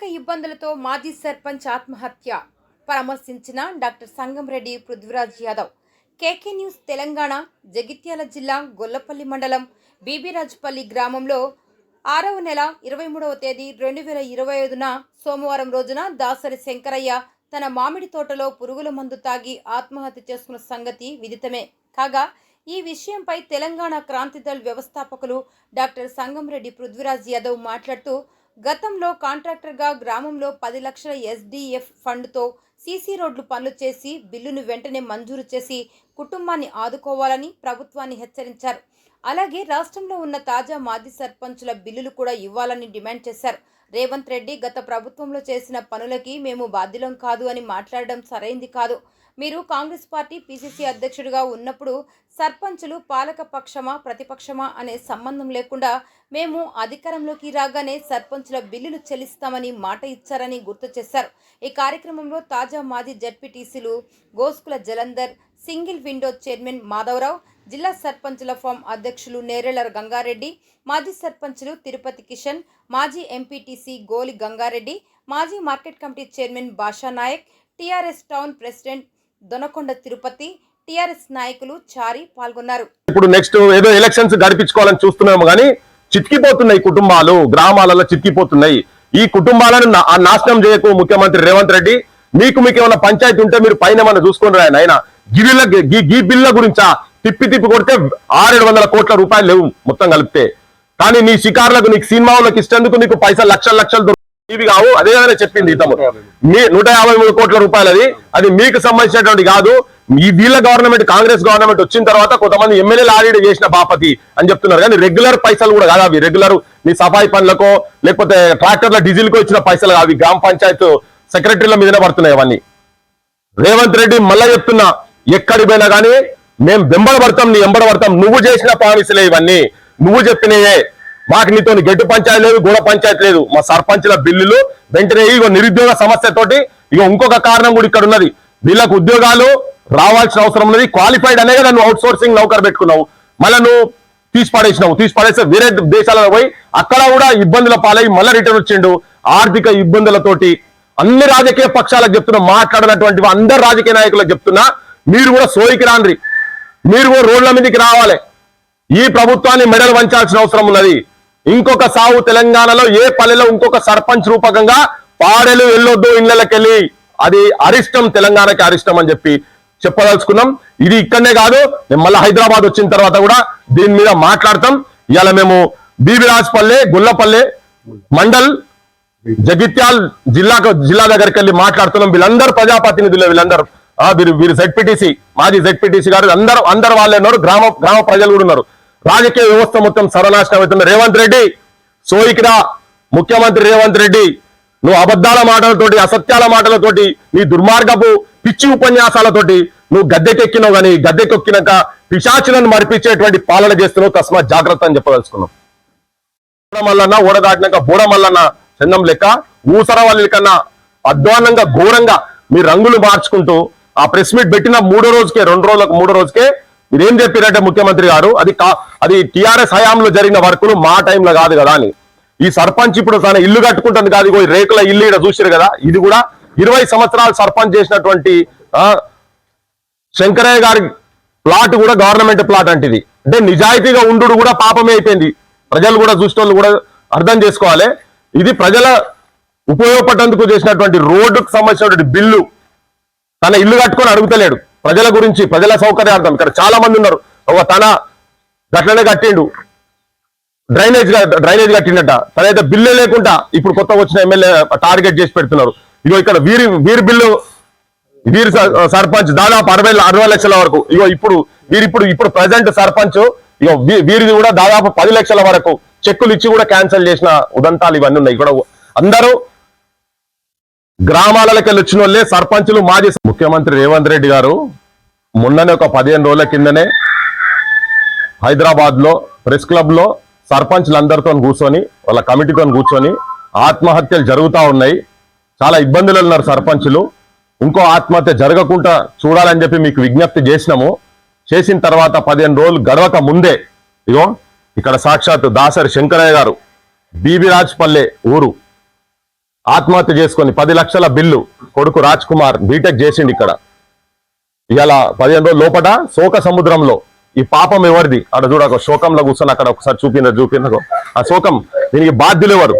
ఆర్థిక ఇబ్బందులతో మాజీ సర్పంచ్ ఆత్మహత్య పరామర్శించిన doctor Sangamreddy Prithviraj Yadav. KK news Telangana Jagtial జిల్లా గొల్లపల్లి మండలం బీబీరాజుపల్లి గ్రామంలో ఆరవ నెల ఇరవై మూడవ తేదీ రెండు వేల ఇరవై ఐదున సోమవారం రోజున దాసరి శంకరయ్య తన మామిడి తోటలో పురుగుల మందు తాగి ఆత్మహత్య చేసుకున్న సంగతి విదితమే. కాగా ఈ విషయంపై తెలంగాణ క్రాంతిదళ్ వ్యవస్థాపకులు డాక్టర్ సంగంరెడ్డి పృథ్వీరాజ్ యాదవ్ మాట్లాడుతూ గతంలో కాంట్రాక్టర్గా గ్రామంలో పది లక్షల ఎస్డిఎఫ్ ఫండ్తో సీసీ రోడ్లు పనులు చేసి బిల్లును వెంటనే మంజూరు చేసి కుటుంబాన్ని ఆదుకోవాలని ప్రభుత్వాన్ని హెచ్చరించారు. అలాగే రాష్ట్రంలో ఉన్న తాజా మాజీ సర్పంచుల బిల్లులు కూడా ఇవ్వాలని డిమాండ్ చేశారు. రేవంత్ రెడ్డి గత ప్రభుత్వంలో చేసిన పనులకి మేము బాధ్యులం కాదు అని మాట్లాడడం సరైంది కాదు. మీరు కాంగ్రెస్ పార్టీ పీసీసీ అధ్యక్షుడిగా ఉన్నప్పుడు సర్పంచులు పాలక పక్షమా ప్రతిపక్షమా అనే సంబంధం లేకుండా మేము అధికారంలోకి రాగానే సర్పంచుల బిల్లులు చెల్లిస్తామని మాట ఇచ్చారని గుర్తు చేశారు. ఈ కార్యక్రమంలో తాజా మాజీ జడ్పీటీసీలు Goskula Jalandhar single window chairman Madhavarao జిల్లా సర్పంచుల ఫామ్ అధ్యక్షులు నేరెళ్ళ గంగారెడ్డి మాజీ సర్పంచులు తిరుపతి కిషన్ మాజీ ఎంపీటీసీ గోలి గంగారెడ్డి మాజీ market committee chairman Basha Naik TRS town president Donakonda Tirupati TRS నాయకులు చారి పాల్గొన్నారు. ఇప్పుడు నెక్స్ట్ ఏదో ఎలక్షన్స్ గడిపించుకోవాలని చూస్తున్నాము కానీ చితికిపోతున్నాయి కుటుంబాలు గ్రామాలలో చితికిపోతున్నాయి. ఈ కుటుంబాలను ఆ నాశనం చేయకు ముఖ్యమంత్రి రేవంత్ రెడ్డి. మీకు మీకు ఏమైనా పంచాయతీ ఉంటే మీరు పైన ఏమన్నా చూసుకుని రాయన ఆయన గిరిల గీ- గీ బిల్ల గురించా? తిప్పి తిప్పి కొడితే ఆరేడు వందల కోట్ల రూపాయలు లేవు మొత్తం కలిపితే. కానీ నీ షికారులకు నీకు సినిమాలకు ఇష్టందుకు నీకు పైసలు లక్షల లక్షలు ఇవి కావు. అదే విధంగా చెప్పింది ఇతము మీ నూట యాభై మూడు కోట్ల రూపాయలు అది. అది మీకు సంబంధించినటువంటి కాదు. ఈ వీళ్ళ గవర్నమెంట్ కాంగ్రెస్ గవర్నమెంట్ వచ్చిన తర్వాత కొంతమంది ఎమ్మెల్యేలు ఆడిడి చేసిన బాపతి అని చెప్తున్నారు. కానీ రెగ్యులర్ పైసలు కూడా కాదు అవి. రెగ్యులర్ మీ సఫాయి పనులకో లేకపోతే ట్రాక్టర్ల డీజిల్ కో ఇచ్చిన పైసలు అవి గ్రామ పంచాయత్ సెక్రటరీల మీదనే పడుతున్నాయి అవన్నీ. రేవంత్ రెడ్డి మళ్ళా చెప్తున్నా ఎక్కడి పోయినా కానీ మేము వెంబడపడతాం నీ వెంబడబడతాం. నువ్వు చేసిన ప్రామిసులే ఇవన్నీ. నువ్వు చెప్పినయే. మాకు నీతో గడ్డు పంచాయతీ లేదు గూడ పంచాయతీ లేదు. మా సర్పంచుల బిల్లులు వెంటనే ఇగో నిరుద్యోగ సమస్యతోటి ఇగో ఇంకొక కారణం కూడా ఇక్కడ ఉన్నది. వీళ్ళకు ఉద్యోగాలు రావాల్సిన అవసరం ఉన్నది. క్వాలిఫైడ్ అనే కదా నువ్వు అవుట్ సోర్సింగ్ నౌకర్ పెట్టుకున్నావు. మళ్ళీ నువ్వు తీసి పడేసినావు. తీసి పడేస్తే వేరే దేశాలలో పోయి అక్కడ కూడా ఇబ్బందుల పాలై మళ్ళీ రిటర్న్ వచ్చిండు. ఆర్థిక ఇబ్బందులతోటి అన్ని రాజకీయ పక్షాలకు చెప్తున్నా మాట్లాడినటువంటి అందరు రాజకీయ నాయకులకు చెప్తున్నా మీరు కూడా సోయికి రాండ్రి. మీరు కూడా రోడ్ల మీదకి రావాలి. ఈ ప్రభుత్వాన్ని మెడలు వంచాల్సిన అవసరం ఉన్నది. ఇంకొక సాగు తెలంగాణలో ఏ పల్లెలో ఇంకొక సర్పంచ్ రూపకంగా పాడెలు వెళ్ళొద్దు ఇళ్ళకెళ్ళి అది అరిష్టం తెలంగాణకి అరిష్టం అని చెప్పి చెప్పదలుచుకున్నాం. ఇది ఇక్కడనే కాదు మేము మళ్ళీ హైదరాబాద్ వచ్చిన తర్వాత కూడా దీని మీద మాట్లాడతాం. ఇవాళ మేము బీబిరాజ్పల్లె గుల్లపల్లె మండల్ జగిత్యాల్ జిల్లాకు జిల్లా దగ్గరికి వెళ్ళి మాట్లాడుతున్నాం. వీళ్ళందరూ ప్రజాప్రతినిధులు వీళ్ళందరూ. ఆ, వీరు వీరు జెడ్పీటీసీ మాజీ జెడ్పీటీసీ గారు అందరూ అందరు వాళ్ళే ఉన్నారు. గ్రామ గ్రామ ప్రజలు కూడా ఉన్నారు. రాజకీయ వ్యవస్థ మొత్తం సర్వనాశనం అవుతుంది. రేవంత్ రెడ్డి సోయికిరా ముఖ్యమంత్రి రేవంత్ రెడ్డి నువ్వు అబద్ధాల మాటలతోటి అసత్యాల మాటలతోటి నీ దుర్మార్గపు పిచ్చి ఉపన్యాసాలతోటి నువ్వు గద్దెకెక్కినావు కానీ గద్దెకెక్కినాక పిశాచులను మరిపించేటువంటి పాలన చేస్తున్నావు. తస్మాత్ జాగ్రత్త అని చెప్పదలుచుకున్నావు బూడమల్లన్న ఓడదాటినాక బూడమల్లన్న చందం లెక్క ఊసరవల్లి కన్నా అధ్వానంగా ఘోరంగా మీ రంగులు మార్చుకుంటూ ఆ ప్రెస్ మీట్ పెట్టిన మూడో రోజుకే రెండు రోజులకు మూడో రోజుకే మీరేం చెప్పారంటే ముఖ్యమంత్రి గారు? అది అది టిఆర్ఎస్ హయాంలో జరిగిన వర్కులు మా టైంలో కాదు కదా అని. ఈ సర్పంచ్ ఇప్పుడు తన ఇల్లు కట్టుకుంటుంది కాదు ఇగో రేకుల ఇల్లు ఇక్కడ చూసారు కదా. ఇది కూడా ఇరవై సంవత్సరాలు సర్పంచ్ చేసినటువంటి ఆ, శంకరయ్య గారి ప్లాట్ కూడా గవర్నమెంట్ ప్లాట్ అంటిది. అంటే నిజాయితీగా ఉండు కూడా పాపమే అయిపోయింది. ప్రజలు కూడా చూసిన కూడా అర్థం చేసుకోవాలి. ఇది ప్రజల ఉపయోగపడేందుకు చేసినటువంటి రోడ్డుకు సంబంధించినటువంటి బిల్లు. తన ఇల్లు కట్టుకొని అడుగుతలేడు. ప్రజల గురించి ప్రజల సౌకర్యార్థం. ఇక్కడ చాలా మంది ఉన్నారు. ఒక తన గట్లనే కట్టిండు. డ్రైనేజ్ డ్రైనేజ్ కట్టిండట. తనైతే బిల్లు లేకుండా ఇప్పుడు కొత్తగా వచ్చిన ఎమ్మెల్యే టార్గెట్ చేసి పెడుతున్నారు. ఇగో ఇక్కడ వీరి వీరి బిల్లు వీరి స- సర్పంచ్ దాదాపు అరవై అరవై లక్షల వరకు. ఇగో ఇప్పుడు వీరి ఇప్పుడు ఇప్పుడు ప్రజెంట్ సర్పంచ్ ఇగో వీరిది కూడా దాదాపు పది లక్షల వరకు చెక్కులు ఇచ్చి కూడా క్యాన్సిల్ చేసిన ఉదంతాలు ఇవన్నీ ఉన్నాయి. ఇక్కడ అందరూ గ్రామాలకి వెళ్ళి వచ్చిన వాళ్ళే సర్పంచులు మాజీ ముఖ్యమంత్రి రేవంత్ రెడ్డి గారు మొన్ననే ఒక పదిహేను రోజుల కిందనే హైదరాబాద్లో ప్రెస్ క్లబ్లో సర్పంచ్లందరితో కూర్చొని వాళ్ళ కమిటీతో కూర్చొని ఆత్మహత్యలు జరుగుతూ ఉన్నాయి. చాలా ఇబ్బందులు ఉన్నారు సర్పంచులు. ఇంకో ఆత్మహత్య జరగకుండా చూడాలని చెప్పి మీకు విజ్ఞప్తి చేసినాము. చేసిన తర్వాత పదిహేను రోజులు గడవక ముందే ఇగో ఇక్కడ సాక్షాత్ దాసరి శంకరయ్య గారు బీబీ రాజ్పల్లె ఊరు. ఆత్మహత్య చేసుకొని పది లక్షల బిల్లు కొడుకు రాజ్ కుమార్ బీటెక్ చేసిండు ఇక్కడ. ఇవాళ పదిహేను రోజుల లోపట శోక సముద్రంలో ఈ పాపం ఎవరిది? అక్కడ చూడ శోకంలో కూర్చొని అక్కడ ఒకసారి చూపిన చూపింద ఆ శోకం దీనికి బాధ్యులు ఎవరు?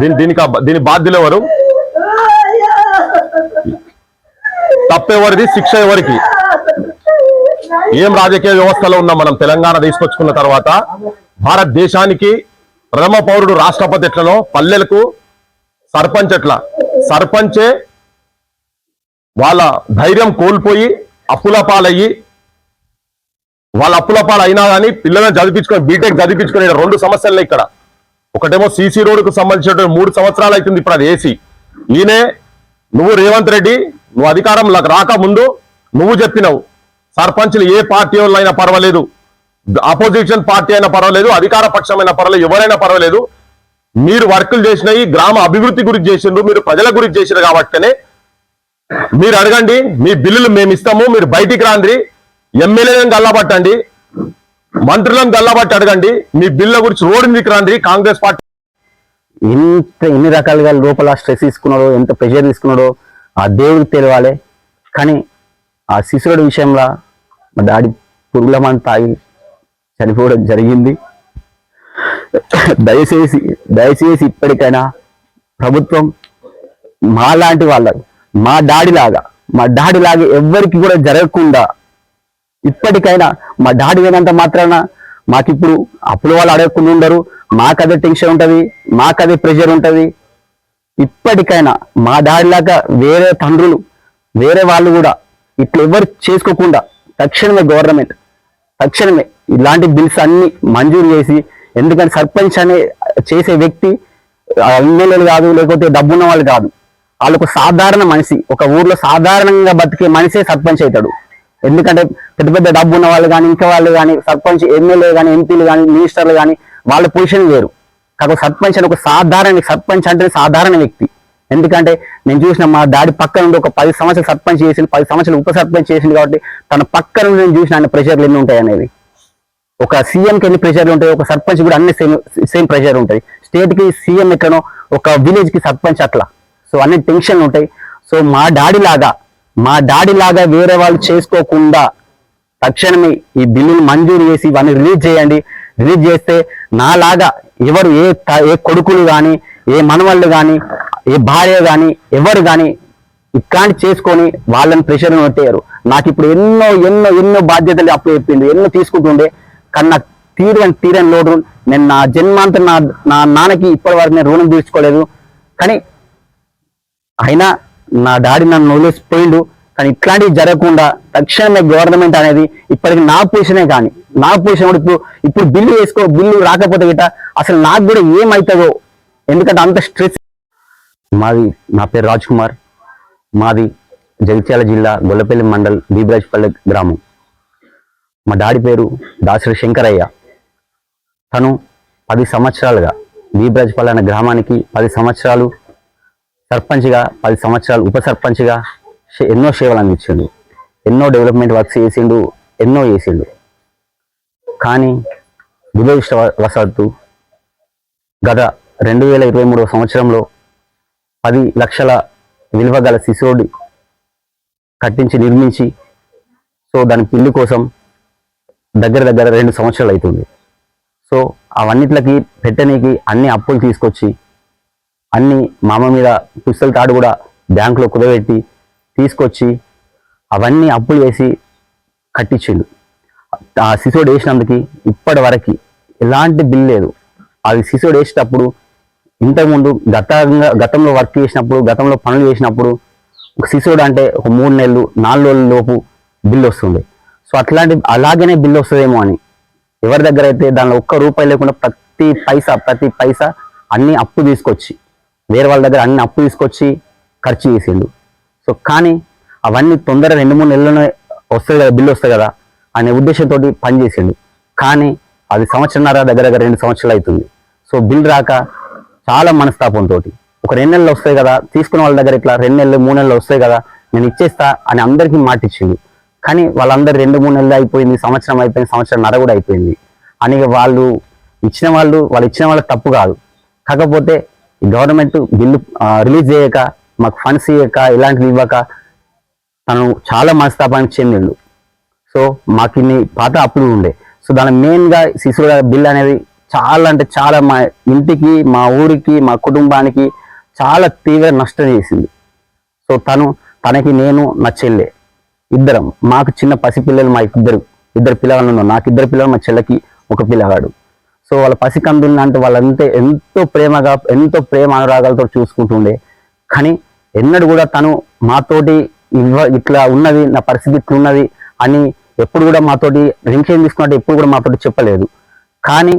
దీని దీనికి దీని బాధ్యులు ఎవరు? తప్పెవరిది? శిక్ష ఎవరికి? ఏం రాజకీయ వ్యవస్థలో ఉన్నాం మనం? తెలంగాణ తీసుకొచ్చుకున్న తర్వాత భారతదేశానికి ప్రథమ పౌరుడు రాష్ట్రపతి ఎట్లనో? పల్లెలకు సర్పంచ్ ఎట్లా? సర్పంచే వాళ్ళ ధైర్యం కోల్పోయి అప్పుల పాలయ్యి వాళ్ళ అప్పుల పాలు అయినా కానీ పిల్లలను చదివించుకొని బీటెక్ చదివించుకొని రెండు సమస్యలు ఇక్కడ. ఒకటేమో సీసీ రోడ్డుకు సంబంధించిన మూడు సంవత్సరాలు అవుతుంది ఇప్పుడు అది ఏసీ ఈయనే నువ్వు రేవంత్ రెడ్డి నువ్వు అధికారంలోకి రాకముందు నువ్వు చెప్పినావు సర్పంచ్లు ఏ పార్టీ వాళ్ళు అయినా పర్వాలేదు అపోజిషన్ పార్టీ అయినా పర్వాలేదు అధికార పక్షమైనా పర్వాలేదు ఎవరైనా పర్వాలేదు. మీరు వర్కులు చేసినవి గ్రామ అభివృద్ధి గురించి చేసిండ్రు మీరు ప్రజల గురించి చేసినారు కాబట్టినే మీరు అడగండి మీ బిల్లులు మేము ఇస్తాము మీరు బయటికి రాండి ఎమ్మెల్యేలను గల్లబట్టండి మంత్రులను గల్లబట్టి అడగండి మీ బిల్లు గురించి రోడ్డు మీకు రండి కాంగ్రెస్ పార్టీ. ఎంత ఎన్ని రకాలుగా లోపల స్ట్రెస్ తీసుకున్నాడో ఎంత ప్రెషర్ తీసుకున్నాడో ఆ దేవుడికి తెలియాలి కానీ ఆ శిశురుడు విషయంలో మా డాడీ పురుగుల తాగి చనిపోవడం జరిగింది. దయచేసి దయచేసి ఇప్పటికైనా ప్రభుత్వం మా లాంటి వాళ్ళ మా డాడీలాగా మా డాడీ లాగా ఎవ్వరికి కూడా జరగకుండా ఇప్పటికైనా మా డాడీ అయినంత మాత్రాన మాకిప్పుడు అప్పుల వాళ్ళు అడగకుండా ఉండరు మాకదే టెన్షన్ ఉంటుంది మాకదే ప్రెషర్ ఉంటుంది. ఇప్పటికైనా మా డాడీలాగా వేరే తండ్రులు వేరే వాళ్ళు కూడా ఇట్లా ఎవరు చేసుకోకుండా తక్షణమే గవర్నమెంట్ తక్షణమే ఇలాంటి బిల్స్ అన్ని మంజూరు చేసి ఎందుకంటే సర్పంచ్ అనే చేసే వ్యక్తి ఎమ్మెల్యేలు కాదు లేకపోతే డబ్బున్న వాళ్ళు కాదు. వాళ్ళకు సాధారణ మనిషి ఒక ఊర్లో సాధారణంగా బతికే మనిషే సర్పంచ్ అవుతాడు. ఎందుకంటే పెద్ద పెద్ద డబ్బు ఉన్న వాళ్ళు కానీ ఇంకా వాళ్ళు కానీ సర్పంచ్ ఎమ్మెల్యే కానీ ఎంపీలు కానీ మినిస్టర్లు కానీ వాళ్ళ పొజిషన్ వేరు. కాకపోతే సర్పంచ్ అని ఒక సాధారణ సర్పంచ్ అంటే సాధారణ వ్యక్తి. ఎందుకంటే నేను చూసిన మా డాడీ పక్క నుండి ఒక పది సంవత్సరాలు సర్పంచ్ చేసింది పది సంవత్సరాలు ఉప సర్పంచ్ చేసింది కాబట్టి తన పక్క నుండి నేను చూసిన ఆయన ప్రెషర్లు ఎన్ని ఉంటాయి అనేది ఒక సీఎం కి ఎన్ని ప్రెషర్లు ఉంటాయి ఒక సర్పంచ్ కూడా అన్ని సేమ్ సేమ్ ప్రెషర్ ఉంటాయి. స్టేట్కి సీఎం ఎక్కడో ఒక విలేజ్కి సర్పంచ్ అట్లా. సో అన్ని టెన్షన్ ఉంటాయి. సో మా డాడీ లాగా మా డాడీ లాగా వేరే వాళ్ళు చేసుకోకుండా తక్షణమే ఈ బిల్లుని మంజూరు చేసి ఇవన్నీ రిలీజ్ చేయండి. రిలీజ్ చేస్తే నాలాగా ఎవరు ఏ ఏ కొడుకులు కానీ ఏ మనవాళ్ళు కానీ ఏ భార్య కానీ ఎవరు కానీ ఇట్లాంటి చేసుకొని వాళ్ళని ప్రెషర్ పెట్టారు నాకు ఇప్పుడు ఎన్నో ఎన్నో ఎన్నో బాధ్యతలు అప్పు చెప్పింది ఎన్నో తీసుకుంటుండే. కన్నా తీరని తీరని లోటు. నేను నా జన్మాంతం నా నా నాన్నకి ఇప్పటి వరకు నేను రుణం తీర్చుకోలేదు. కానీ అయినా నా డాడీ నన్ను వదిలేసిపోయిండు. కానీ ఇట్లాంటివి జరగకుండా తక్షణమే గవర్నమెంట్ అనేది ఇప్పటికి నా పొజిషనే కానీ నా పొజిషన్ కూడా ఇప్పుడు ఇప్పుడు బిల్లు వేసుకో బిల్లు రాకపోతే గిట్ట అసలు నాకు కూడా ఏమవుతుందో ఎందుకంటే అంత స్ట్రెస్ మాది నా పేరు రాజ్ కుమార్. మాది జగిత్యాల జిల్లా గొల్లపల్లి మండల్ బీబరాజ్పల్లి గ్రామం. మా డాడీ పేరు దాసరి శంకరయ్య. తను పది సంవత్సరాలుగా బీబరాజ్పల్లి అనే గ్రామానికి పది సంవత్సరాలు సర్పంచ్గా పది సంవత్సరాలు ఉప సర్పంచ్గా ఎన్నో సేవలు అందించిండు. ఎన్నో డెవలప్మెంట్ వర్క్స్ చేసిండు ఎన్నో చేసిండు. కానీ దురదృష్టవశాత్తు గత రెండు వేల ఇరవై మూడవ సంవత్సరంలో పది లక్షల విలువ గల శిశువుడి కట్టించి నిర్మించి సో దాని పిల్లి కోసం దగ్గర దగ్గర రెండు సంవత్సరాలు అవుతుంది. సో అవన్నిట్లకి పెట్టనీకి అన్ని అప్పులు తీసుకొచ్చి అన్ని మామ మీద పుస్తల తాడు కూడా బ్యాంకులో కుదబెట్టి తీసుకొచ్చి అవన్నీ అప్పులు చేసి కట్టించిండు. ఆ శిశువుడు వేసినందుకు ఇప్పటి వరకు ఎలాంటి బిల్ లేదు. అది శిశువుడు వేసేటప్పుడు ఇంతకుముందు గతంగా గతంలో వర్క్ చేసినప్పుడు గతంలో పనులు చేసినప్పుడు ఒక శిశువుడు అంటే ఒక మూడు నెలలు నాలుగు రోజుల లోపు బిల్ వస్తుంది సో అట్లాంటి అలాగనే బిల్లు వస్తుందేమో అని. ఎవరి దగ్గర అయితే దానిలో ఒక్క రూపాయి లేకుండా ప్రతి పైసా ప్రతి పైసా అన్ని అప్పు తీసుకొచ్చి వేరే వాళ్ళ దగ్గర అన్ని అప్పు తీసుకొచ్చి ఖర్చు చేసిండు. సో కానీ అవన్నీ తొందర రెండు మూడు నెలలోనే వస్తుంది కదా బిల్లు వస్తుంది కదా అనే ఉద్దేశంతో పనిచేసిండు కానీ అది సంవత్సరంన్నర దగ్గర దగ్గర రెండు సంవత్సరాలు అవుతుంది సో బిల్ రాక చాలా మనస్తాపంతో ఒక రెండు నెలలు వస్తాయి కదా తీసుకున్న వాళ్ళ దగ్గర ఇట్లా రెండు నెలలు మూడు నెలలు వస్తాయి కదా నేను ఇచ్చేస్తా అని అందరికీ మాట కానీ వాళ్ళందరూ రెండు మూడు నెలలు అయిపోయింది సంవత్సరం అయిపోయింది సంవత్సరం నర కూడా అయిపోయింది. అని వాళ్ళు ఇచ్చిన వాళ్ళు వాళ్ళు ఇచ్చిన వాళ్ళు తప్పు కాదు. కాకపోతే ఈ గవర్నమెంట్ బిల్లు రిలీజ్ చేయక మాకు ఫండ్స్ ఇవ్వక ఇలాంటివి ఇవ్వక తను చాలా మనస్తాపానికి చెందిండు. సో మాకు ఇన్ని పాత అప్పులు ఉండే. సో దాని మెయిన్గా శిశువుల బిల్ అనేది చాలా అంటే చాలా మా ఇంటికి మా ఊరికి మా కుటుంబానికి చాలా తీవ్ర నష్టం చేసింది. సో తను తనకి నేను నా చెల్లె. ఇద్దరం. మాకు చిన్న పసిపిల్లలు మా ఇద్దరు. ఇద్దరు పిల్లగాళ్ళు ఉన్నారు. నాకు ఇద్దరు పిల్లలు మా చెల్లకి ఒక పిల్లగాడు. సో వాళ్ళ పసికందుల్ని అంటే వాళ్ళంతే ఎంతో ప్రేమగా ఎంతో ప్రేమ అనురాగాలతో చూసుకుంటుండే. కానీ ఎన్నడూ కూడా తను మాతోటి ఇవ్వ ఇట్లా ఉన్నది నా పరిస్థితి ఇట్లా ఉన్నది అని ఎప్పుడు కూడా మాతోటి రింకేం తీసుకున్నట్టు ఎప్పుడు కూడా మాతోటి చెప్పలేదు. కానీ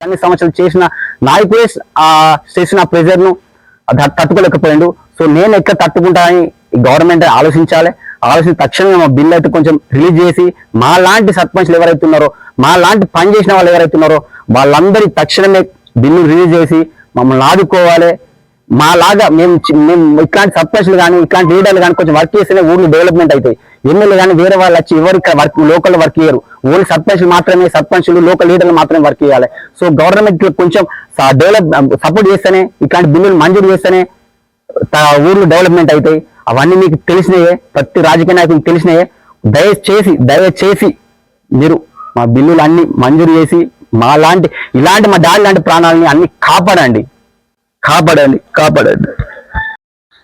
అన్ని సంవత్సరాలు చేసిన నాయకుడే ఆ చేసిన ప్రెజర్ను తట్టుకోలేకపోయాడు. సో నేను ఎక్కడ తట్టుకుంటానని గవర్నమెంట్ ఆలోచించాలి. ఆలోచన తక్షణమే మా బిల్ అయితే కొంచెం రిలీజ్ చేసి మా లాంటి సర్పంచ్లు ఎవరైతే ఉన్నారో మా లాంటి పని చేసిన వాళ్ళు ఎవరైతే ఉన్నారో వాళ్ళందరి తక్షణమే బిల్లు రిలీజ్ చేసి మమ్మల్ని ఆదుకోవాలి. మా లాగా మేము మేము ఇట్లాంటి సర్పంచ్లు కానీ ఇట్లాంటి లీడర్లు కానీ కొంచెం వర్క్ చేస్తేనే ఊర్లు డెవలప్మెంట్ అవుతాయి. ఎమ్మెల్యే కానీ వేరే వాళ్ళు వచ్చి ఎవరు ఇక్కడ వర్క్ లోకల్ వర్క్ చేయరు. ఓన్లీ సర్పంచ్లు మాత్రమే సర్పంచ్లు లోకల్ లీడర్లు మాత్రమే వర్క్ చేయాలి. సో గవర్నమెంట్ కొంచెం డెవలప్ సపోర్ట్ చేస్తేనే ఇట్లాంటి బిల్లులు మంజూరు చేస్తేనే ఊర్లు డెవలప్మెంట్ అవుతాయి అవన్నీ మీకు తెలిసినయే ప్రతి రాజకీయ నాయకులకు తెలిసినయే. దయచేసి దయచేసి మీరు మా బిల్లులు అన్ని మంజూరు చేసి మా లాంటి ఇలాంటి మా డాడీ లాంటి ప్రాణాలని అన్ని కాపాడండి. కాపాడండి కాపాడండి.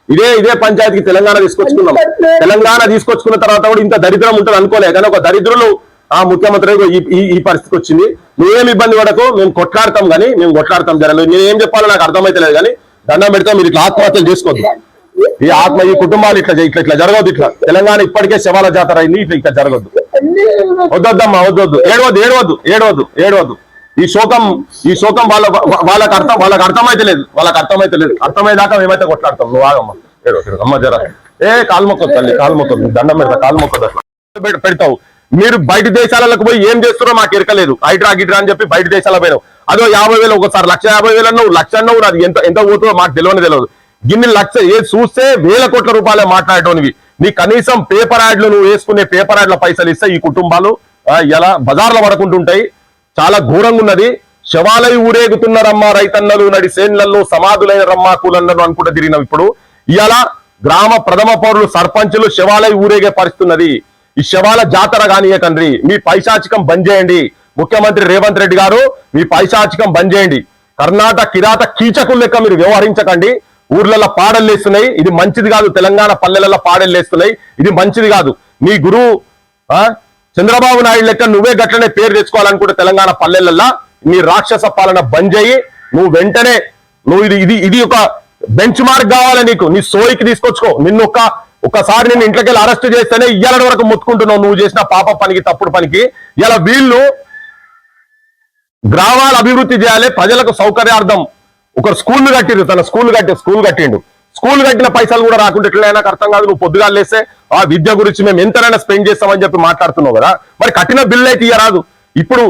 ఇదే ఇదే పంచాయతీకి తెలంగాణ తీసుకొచ్చుకున్నాం. తెలంగాణ తీసుకొచ్చుకున్న తర్వాత కూడా ఇంత దరిద్రం ఉంటుంది అనుకోలే. కానీ ఒక దరిద్రులు ఆ ముఖ్యమంత్రి ఈ పరిస్థితికి వచ్చింది. నువ్వేం ఇబ్బంది పడకు మేము కొట్లాడతాం కానీ మేము కొట్లాడతాం జరగదు నేను ఏం చెప్పాలో నాకు అర్థమైతలేదు కానీ దండం పెడితే మీరు ఇట్లా ఆత్మహత్యలు చేసుకోవద్దు ఈ ఆత్మ ఈ కుటుంబాలు ఇట్లా ఇట్లా ఇట్లా జరగదు ఇట్లా. తెలంగాణ ఇప్పటికే శవాల జాతర అయింది ఇట్లా ఇట్లా జరగదు వద్దొద్దమ్మా వద్దొద్దు. ఏడవద్దు ఏడవద్దు ఏడవద్దు ఏడవద్దు. ఈ శోకం ఈ శోకం వాళ్ళ వాళ్ళకి అర్థం వాళ్ళకి అర్థమైతే లేదు. వాళ్ళకి అర్థమైతే లేదు. అర్థమయ్యేదాకా మేమైతే కొట్లాడతాం. నువ్వు ఆగమ్మా. ఏడవ అమ్మ జర. ఏ కాలు మొక్కొద్దు తల్లి కాలు మొక్కొద్దు. దండం పెడతా కాలు మొక్కలు అట్లా. పెడతావు. మీరు బయట దేశాలకు పోయి ఏం చేస్తున్నారో మాకు ఎరకలేదు. హైడ్రా గిడ్రా అని చెప్పి బయట దేశాలకు పోయినావు అదో యాభై వేలు ఒకసారి లక్ష యాభై వేలు అన్నావు లక్ష అన్నావు అది ఎంత ఎంత పోతుందో మాకు తెలియని తెలియదు. గిన్ని లక్ష ఏ చూస్తే వేల కోట్ల రూపాయలే మాట్లాడేటోనివి. నీ కనీసం పేపర్ యాడ్లు నువ్వు వేసుకునే పేపర్ యాడ్ల పైసలు ఇస్తే ఈ కుటుంబాలు ఎలా ఇలా బజార్లో పడుకుంటుంటాయి. చాలా ఘోరంగా ఉన్నది. శవాలై ఊరేగుతున్నారమ్మా రైతన్నలు నడి సేన్లలో సమాధులైన రమ్మా కూలన్నలు అనుకుంటూ తిరిగినాం ఇప్పుడు. ఇలా గ్రామ ప్రథమ పౌరులు సర్పంచులు శవాలై ఊరేగే పరిస్థితున్నది ఈ శవాల జాతర కానియకండ్రి మీ పైశాచికం బంద్ చేయండి. ముఖ్యమంత్రి రేవంత్ రెడ్డి గారు మీ పైశాచికం బంద్ చేయండి. కర్ణాటక కిరాత కీచకుల లెక్క మీరు వ్యవహరించకండి. ఊర్లలో పాడల్లేస్తున్నాయి ఇది మంచిది కాదు. తెలంగాణ పల్లెలలో పాడల్లేస్తున్నాయి ఇది మంచిది కాదు. నీ గురువు ఆ చంద్రబాబు నాయుడు లెక్క నువ్వే గట్లనే పేరు తెచ్చుకోవాలనుకుంటే తెలంగాణ పల్లెలల్లో నీ రాక్షస పాలన బంద్ చేయి. నువ్వు వెంటనే నువ్వు ఇది ఇది ఇది ఒక బెంచ్ మార్క్ కావాలి నీకు? నీ సోయికి తీసుకొచ్చుకో. నిన్ను ఒక ఒకసారి నేను ఇంట్లోకి వెళ్ళి అరెస్ట్ చేస్తేనే ఇయ్యాల వరకు మొత్తుకుంటున్నావు. నువ్వు చేసిన పాప పనికి తప్పుడు పనికి. ఇలా వీళ్ళు గ్రామాల అభివృద్ధి చేయాలి ప్రజలకు సౌకర్యార్థం. ఒక స్కూల్ కట్టిరు తన స్కూల్ కట్టి స్కూల్ కట్టిండు. స్కూల్ కట్టిన పైసలు కూడా రాకుండా ఎట్లయినా అర్థం కాదు నువ్వు పొద్దుగా లేస్తే ఆ విద్య గురించి మేము ఎంతైనా స్పెండ్ చేస్తామని చెప్పి మాట్లాడుతున్నావు కదా. మరి కట్టిన బిల్లు అయితే ఇయ్యరాదు. ఇప్పుడు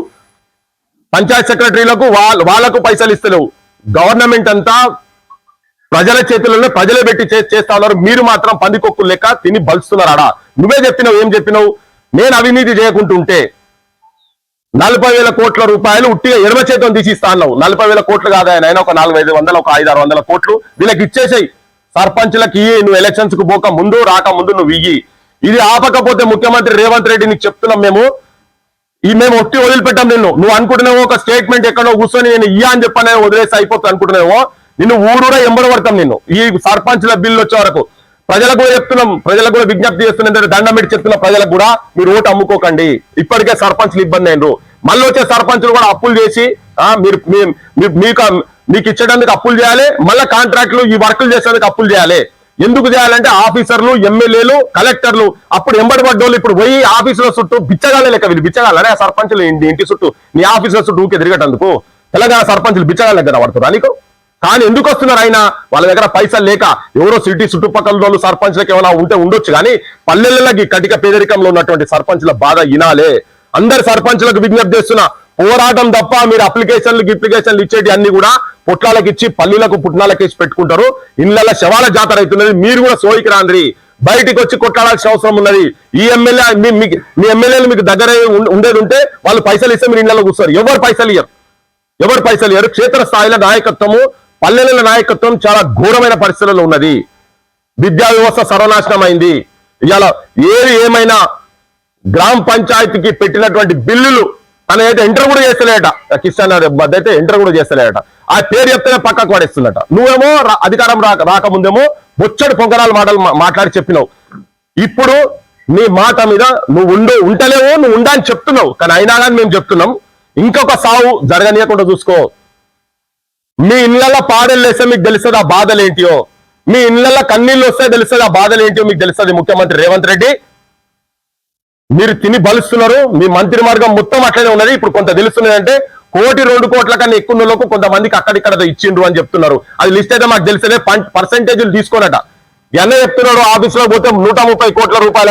పంచాయత్ సెక్రటరీలకు వాళ్ళకు పైసలు ఇస్తలేవు. గవర్నమెంట్ అంతా ప్రజల చేతులలో ప్రజలే పెట్టి చేస్తా ఉన్నారు. మీరు మాత్రం పందికొక్కులు లెక్క తిని బలుస్తున్నారు ఆడ నువ్వే చెప్పినావు ఏం చెప్పినావు? నేను అవినీతి చేయకుంటుంటే నలభై వేల కోట్ల రూపాయలు ఉట్టిగా ఎడమ చేతం తీసి ఇస్తా అన్నావు. నలభై వేల కోట్లు కాదా ఆయన. ఒక నాలుగు ఐదు వందల ఒక ఐదు ఆరు వందల కోట్లు వీళ్ళకి ఇచ్చేసాయి. సర్పంచ్లకి ఇయ్యి నువ్వు ఎలక్షన్స్కు పోక ముందు రాక ముందు నువ్వు ఇయ్యి. ఇది ఆపకపోతే ముఖ్యమంత్రి రేవంత్ రెడ్డి నీకు చెప్తున్నాం మేము. ఈ మేము ఒట్టి వదిలిపెట్టాం నిన్ను. నువ్వు అనుకుంటున్నావు ఒక స్టేట్మెంట్ ఎక్కడో కూర్చొని నేను ఇయ్యా అని చెప్పనే వదిలేసి అయిపోతుంది అనుకుంటున్నావో నిన్ను ఊరూరా ఎంబడబడతాం నిన్ను. ఈ సర్పంచ్ల బిల్లు వచ్చే వరకు. ప్రజలకు కూడా చెప్తున్నాం ప్రజలకు కూడా విజ్ఞప్తి చేస్తున్నాం దండం పెట్టి చెప్తున్న ప్రజలకు కూడా మీరు ఓటు అమ్ముకోకండి. ఇప్పటికే సర్పంచ్లు ఇబ్బంది అయినరు. మళ్ళీ వచ్చే సర్పంచ్లు కూడా అప్పులు చేసి మీరు మీ- మీకు మీకు ఇచ్చేటందుకు అప్పులు చేయాలి. మళ్ళీ కాంట్రాక్టులు ఈ వర్కులు చేసేందుకు అప్పులు చేయాలి. ఎందుకు చేయాలంటే ఆఫీసర్లు ఎమ్మెల్యేలు కలెక్టర్లు అప్పుడు ఎంబడి పడ్డోళ్ళు ఇప్పుడు పోయి ఆఫీసుల చుట్టూ బిచ్చగాలే లెక్క వీళ్ళు. బిచ్చగాలనే సర్పంచ్లు సర్పంచులు ఇంటి ఇంటి చుట్టూ నీ ఆఫీసుల చుట్టూ ఊకే తిరగటందుకు తెలంగాణ సర్పంచులు బిచ్చగాలే కదా పడుతున్నారు నీకు? కానీ ఎందుకు వస్తున్నారు ఆయన? వాళ్ళ దగ్గర పైసలు లేక ఎవరో సిటీ చుట్టుపక్కల వాళ్ళు సర్పంచ్లకు ఏమైనా ఉంటే ఉండొచ్చు కానీ పల్లెలకి కటిక పేదరికంలో ఉన్నటువంటి సర్పంచ్ల బాధ ఇనాలే అందరు సర్పంచులకు విజ్ఞప్తి చేస్తున్నా పోరాటం తప్ప మీరు అప్లికేషన్లు అప్లికేషన్లు ఇచ్చేటి అన్ని కూడా పుట్లాలకు ఇచ్చి పల్లీలకు పుట్నాలకు ఇచ్చి పెట్టుకుంటారు. ఇళ్ళ శవాల జాతర అవుతున్నది మీరు కూడా సోయికి రాంద్రి బయటికి వచ్చి కొట్లాడాల్సిన అవసరం ఉన్నది. ఈ ఎమ్మెల్యే మీ- ఎమ్మెల్యేలు మీకు దగ్గర ఉండేది ఉంటే వాళ్ళు పైసలు ఇస్తే మీరు ఇళ్ళలో కూర్చోరు. ఎవరు పైసలు ఇయ్యరు? ఎవరు పైసలు ఇయ్యరు? క్షేత్ర స్థాయిలో నాయకత్వము పల్లెల నాయకత్వం చాలా ఘోరమైన పరిస్థితుల్లో ఉన్నది. విద్యా వ్యవస్థ సర్వనాశనం అయింది ఇవాళ ఏది ఏమైనా గ్రామ పంచాయతీకి పెట్టినటువంటి బిల్లులు తన అయితే ఎంటర్ కూడా చేస్తలేట. కిషన్ మధ్య అయితే ఎంటర్ కూడా చేస్తలేట. ఆ పేరు చెప్తేనే పక్కకు పడేస్తుందట నువ్వేమో రా- అధికారం రాక రాకముందేమో బొచ్చడి పొంగరాల మాటలు మాట్లాడి చెప్పినావు. ఇప్పుడు నీ మాట మీద నువ్వు ఉండు ఉంటలేవు నువ్వు ఉండా చెప్తున్నావు. కానీ అయినా కానీ మేము చెప్తున్నాం. ఇంకొక సావు జరగనీయకుండా చూసుకో. మీ ఇళ్ళల్లో పాడలు వేస్తే మీకు తెలుస్తుంది ఆ బాధలు ఏంటియో మీ ఇళ్ళల్లో కన్నీళ్ళు వస్తే తెలుస్తుంది ఆ బాధలు ఏంటియో మీకు తెలుస్తుంది ముఖ్యమంత్రి రేవంత్ రెడ్డి? మీరు తిని బలుస్తున్నారు మీ మంత్రి మార్గం మొత్తం అట్లనే ఉన్నది ఇప్పుడు కొంత తెలుస్తున్నదంటే కోటి రెండు కోట్ల కన్నా ఎక్కువ ఉన్నోళ్ళకు కొంతమందికి అక్కడిక్కడ ఇచ్చిండ్రు అని చెప్తున్నారు. అది లిస్ట్ అయితే మాకు తెలిసేదే పర్సెంటేజ్ తీసుకోనట ఎన్న చెప్తున్నాడు ఆఫీస్లో పోతే నూట ముప్పై కోట్ల రూపాయలు